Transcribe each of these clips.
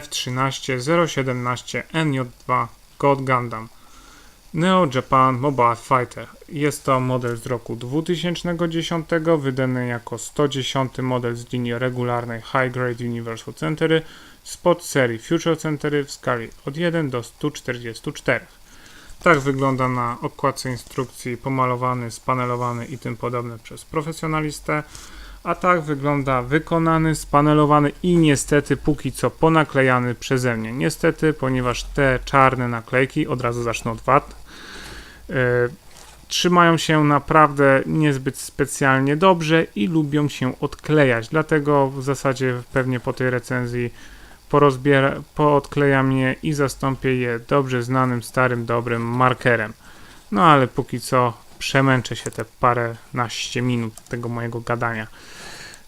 F13017NJ2 God Gundam Neo Japan Mobile Fighter. Jest to model z roku 2010, wydany jako 110 model z linii regularnej High Grade Universal Century spod serii Future Century w skali od 1 do 144. Tak wygląda na okładce instrukcji pomalowany, spanelowany i tym podobne przez profesjonalistę. A tak wygląda wykonany, spanelowany i niestety póki co ponaklejany przeze mnie. Niestety, ponieważ te czarne naklejki, od razu zacznę od VAT, yy, trzymają się naprawdę niezbyt specjalnie dobrze i lubią się odklejać. Dlatego w zasadzie pewnie po tej recenzji porozbiera, poodklejam je i zastąpię je dobrze znanym, starym, dobrym markerem. No ale póki co przemęczę się te parę naście minut tego mojego gadania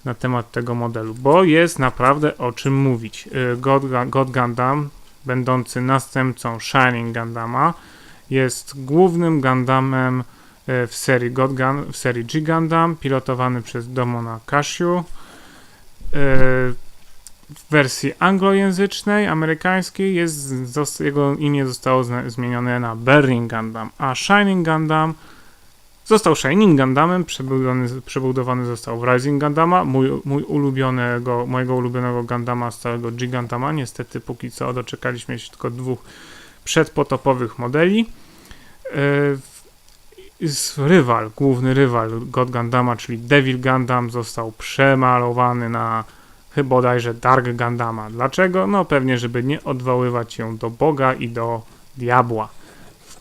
na temat tego modelu, bo jest naprawdę o czym mówić. Y, God, God Gundam, będący następcą Shining Gundama, jest głównym Gundamem y, w serii, God Gun, w serii G Gundam, pilotowany przez Domona Cashew. Y, w wersji anglojęzycznej, amerykańskiej, jest, jego imię zostało zmienione na Burning Gundam, a Shining Gundam Został Shining Gundamem, przebudowany, przebudowany został w Rising Gundama, mój, mój ulubionego, mojego ulubionego Gundama z całego Gigantama. Niestety póki co doczekaliśmy się tylko dwóch przedpotopowych modeli. Yy, rywal, główny rywal God Gundama, czyli Devil Gundam został przemalowany na chyba bodajże Dark Gundama. Dlaczego? No pewnie, żeby nie odwoływać się do Boga i do diabła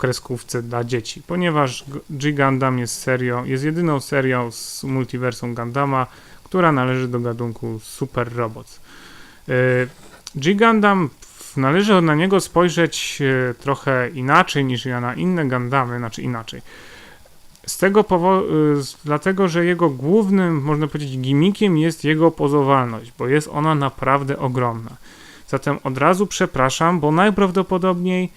kreskówce dla dzieci, ponieważ G Gundam jest serią, jest jedyną serią z multiversum Gundama, która należy do gatunku Super Robots. Y, G Gundam należy na niego spojrzeć y, trochę inaczej niż na inne Gundamy, znaczy inaczej. Z tego powodu, dlatego, że jego głównym, można powiedzieć, gimmickiem jest jego pozowalność, bo jest ona naprawdę ogromna. Zatem od razu przepraszam, bo najprawdopodobniej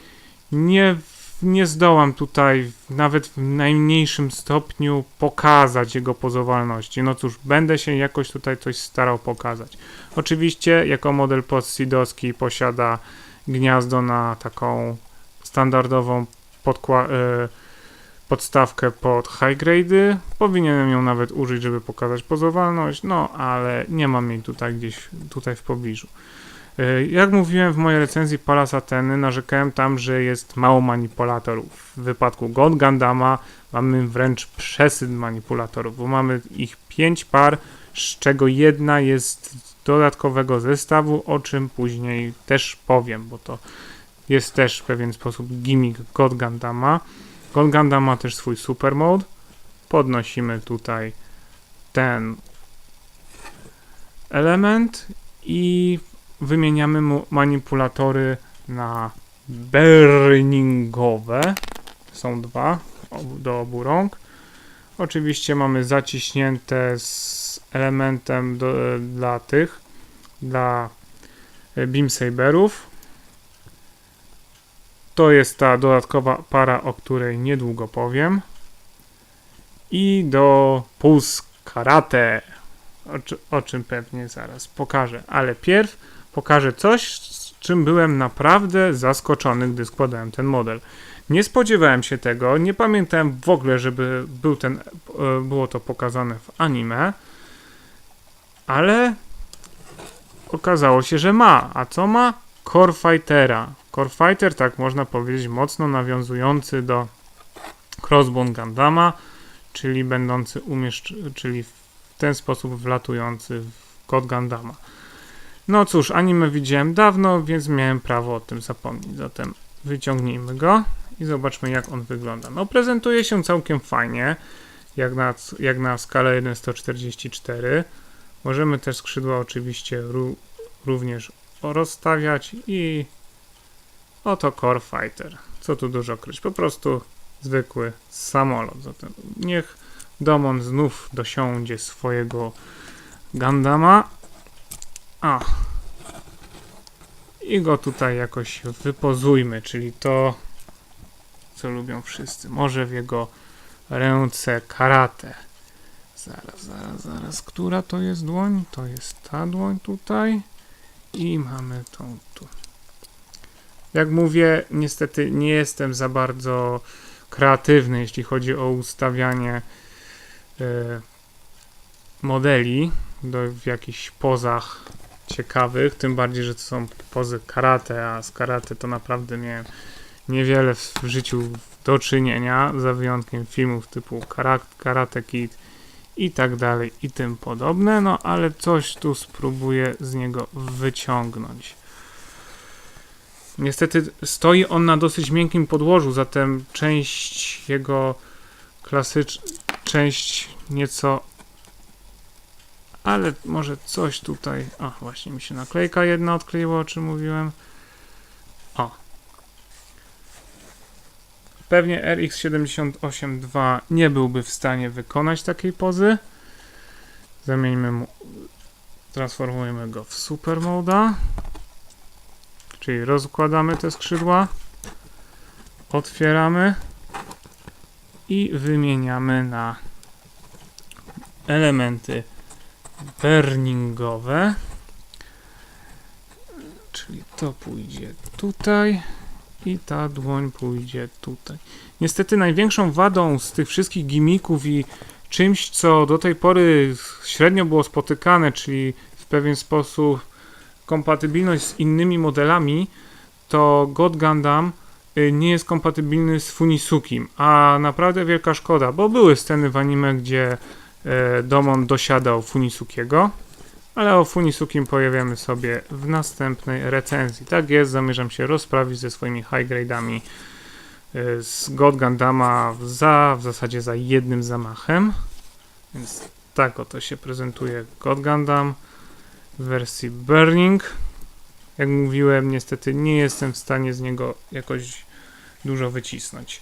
nie nie zdołam tutaj nawet w najmniejszym stopniu pokazać jego pozowalności. No cóż, będę się jakoś tutaj coś starał pokazać. Oczywiście jako model podsidowski posiada gniazdo na taką standardową podkła- y podstawkę pod high grade. Powinienem ją nawet użyć, żeby pokazać pozowalność, no ale nie mam jej tutaj gdzieś tutaj w pobliżu. E, jak mówiłem w mojej recenzji Palas Ateny, narzekałem tam, że jest mało manipulatorów. W wypadku God Gundama mamy wręcz przesyt manipulatorów, bo mamy ich 5 par, z czego jedna jest dodatkowego zestawu, o czym później też powiem, bo to jest też w pewien sposób gimmick God Gundama. God Gundam ma też swój super mode. Podnosimy tutaj ten element i wymieniamy mu manipulatory na burningowe. Są dwa do obu rąk. Oczywiście mamy zaciśnięte z elementem do, dla tych, dla beam saberów. To jest ta dodatkowa para, o której niedługo powiem. I do puls karate, o, o czym pewnie zaraz pokażę. Ale pierw pokażę coś, z czym byłem naprawdę zaskoczony, gdy składałem ten model. Nie spodziewałem się tego, nie pamiętałem w ogóle, żeby był ten, e, było to pokazane w anime, ale okazało się, że ma. A co ma? Core Fightera. Core Fighter, tak można powiedzieć, mocno nawiązujący do Crossbone Gundama, czyli będący umieszcz, czyli w ten sposób wlatujący w kod Gundama. No cóż, anime widziałem dawno, więc miałem prawo o tym zapomnieć. Zatem wyciągnijmy go i zobaczmy jak on wygląda. No prezentuje się całkiem fajnie, jak na, jak na skalę 1.144. Możemy te skrzydła oczywiście również rozstawiać i oto Core Fighter. Co tu dużo kryć, po prostu zwykły samolot. Zatem niech Domon znów dosiądzie swojego Gandama a. I go tutaj jakoś wypozujmy, czyli to, co lubią wszyscy. Może w jego ręce karate. Zaraz, zaraz, zaraz. Która to jest dłoń? To jest ta dłoń tutaj. I mamy tą tu. Jak mówię, niestety nie jestem za bardzo kreatywny, jeśli chodzi o ustawianie e, modeli do, w jakichś pozach ciekawych, tym bardziej, że to są pozy karate, a z karate to naprawdę miałem niewiele w życiu do czynienia, za wyjątkiem filmów typu Kara- Karate Kid i tak dalej i tym podobne, no ale coś tu spróbuję z niego wyciągnąć. Niestety stoi on na dosyć miękkim podłożu, zatem część jego klasycz... część nieco ale może coś tutaj. O, właśnie mi się naklejka jedna odkleiła, o czym mówiłem. O. Pewnie RX78 nie byłby w stanie wykonać takiej pozy. Zamieńmy mu. Transformujemy go w Super Moda. Czyli rozkładamy te skrzydła. Otwieramy. I wymieniamy na elementy burningowe. Czyli to pójdzie tutaj i ta dłoń pójdzie tutaj. Niestety największą wadą z tych wszystkich gimików i czymś, co do tej pory średnio było spotykane, czyli w pewien sposób kompatybilność z innymi modelami, to God Gundam y, nie jest kompatybilny z Funisukim, a naprawdę wielka szkoda, bo były sceny w anime, gdzie Domon dosiadał Funisukiego, ale o Funisukim pojawiamy sobie w następnej recenzji. Tak jest, zamierzam się rozprawić ze swoimi high grade'ami e, z God Gundama za, w zasadzie za jednym zamachem. Więc tak oto się prezentuje God Gundam w wersji Burning. Jak mówiłem, niestety nie jestem w stanie z niego jakoś dużo wycisnąć.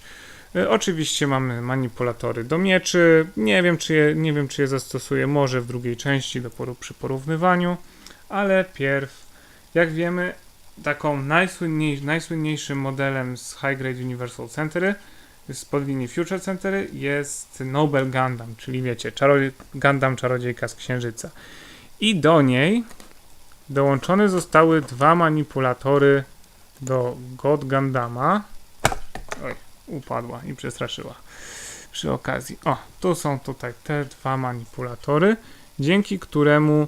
E, Oczywiście mamy manipulatory do mieczy. Nie wiem, czy je, nie wiem, czy je zastosuję może w drugiej części do poru, przy porównywaniu, ale pierw, jak wiemy, taką najsłynniej, najsłynniejszym modelem z High Grade Universal Century z pod linii Future Century jest Nobel Gundam, czyli wiecie, czarodziej, Gundam Czarodziejka z Księżyca. I do niej dołączone zostały dwa manipulatory do God Gundama. Upadła i przestraszyła przy okazji. O, tu są tutaj te dwa manipulatory, dzięki któremu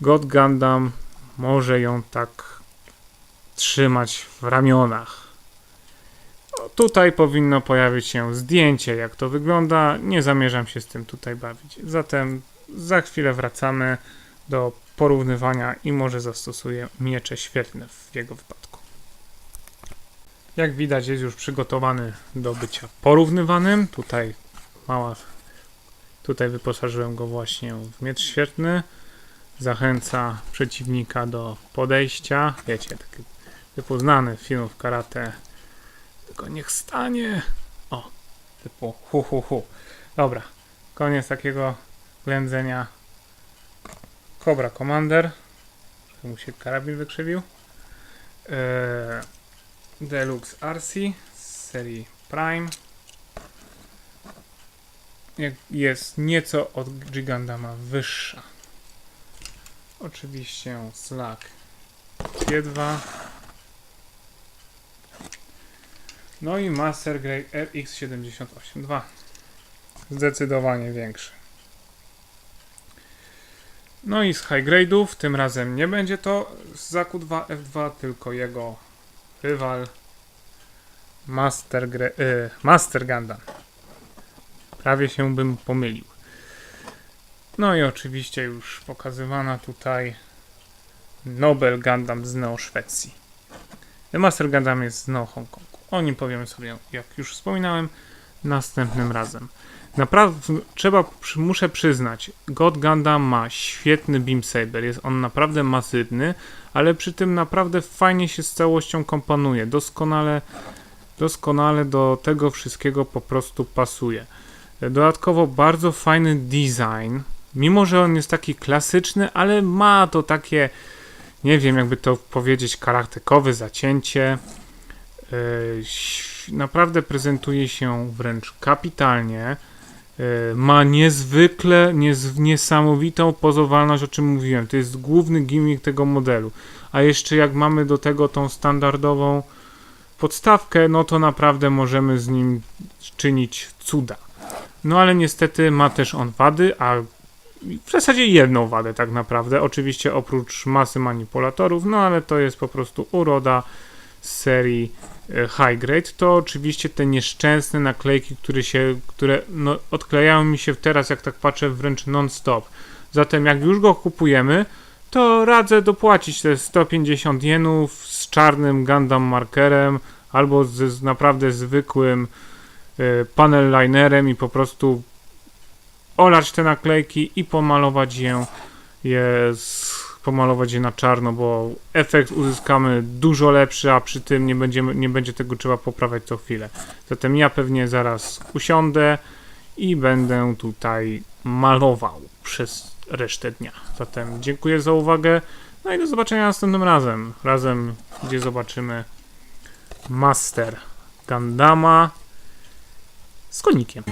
God Gundam może ją tak trzymać w ramionach. Tutaj powinno pojawić się zdjęcie, jak to wygląda. Nie zamierzam się z tym tutaj bawić. Zatem za chwilę wracamy do porównywania i może zastosuję miecze świetne w jego wypadku. Jak widać jest już przygotowany do bycia porównywanym. Tutaj mała tutaj wyposażyłem go właśnie w miecz świetny. Zachęca przeciwnika do podejścia. Wiecie, taki typu znany filmów karate. Tylko niech stanie. O, typu hu hu hu. Dobra, koniec takiego ględzenia. Cobra Commander. Mu się karabin wykrzywił. Eee, Deluxe RC z serii Prime. Jest nieco od Gigandama wyższa. Oczywiście Slack G2. No i Master Grade RX78-2. Zdecydowanie większy. No i z high grade'ów, tym razem nie będzie to Zaku 2F2, tylko jego rywal Master, Gre- y, Master Gundam. Prawie się bym pomylił. No i oczywiście już pokazywana tutaj Nobel Gundam z Neo Szwecji. Master Gundam jest z Neo Hongkongu. O nim powiemy sobie, jak już wspominałem, następnym razem. Naprawdę, trzeba, muszę przyznać, God Gundam ma świetny Beam Saber. Jest on naprawdę masywny, ale przy tym naprawdę fajnie się z całością komponuje. Doskonale, doskonale do tego wszystkiego po prostu pasuje. Dodatkowo bardzo fajny design. Mimo, że on jest taki klasyczny, ale ma to takie, nie wiem, jakby to powiedzieć, charakterkowe zacięcie. Ś- Naprawdę prezentuje się wręcz kapitalnie. E, Ma niezwykle, niez, niesamowitą pozowalność, o czym mówiłem. To jest główny gimmick tego modelu. A jeszcze jak mamy do tego tą standardową podstawkę, no to naprawdę możemy z nim czynić cuda. No ale niestety ma też on wady, a w zasadzie jedną wadę tak naprawdę. Oczywiście oprócz masy manipulatorów, no ale to jest po prostu uroda serii e, High Grade. To oczywiście te nieszczęsne naklejki, które się, które no, odklejają mi się teraz, jak tak patrzę, wręcz non-stop. Zatem jak już go kupujemy, to radzę dopłacić te 150 jenów z czarnym Gundam markerem albo z, z naprawdę zwykłym e, panel linerem i po prostu olać te naklejki i pomalować je, je z, pomalować je na czarno, bo efekt uzyskamy dużo lepszy, a przy tym nie, będziemy, nie będzie tego trzeba poprawiać co chwilę. Zatem ja pewnie zaraz usiądę i będę tutaj malował przez resztę dnia. Zatem dziękuję za uwagę. No i do zobaczenia następnym razem. Razem, gdzie zobaczymy Master Gandama z konikiem.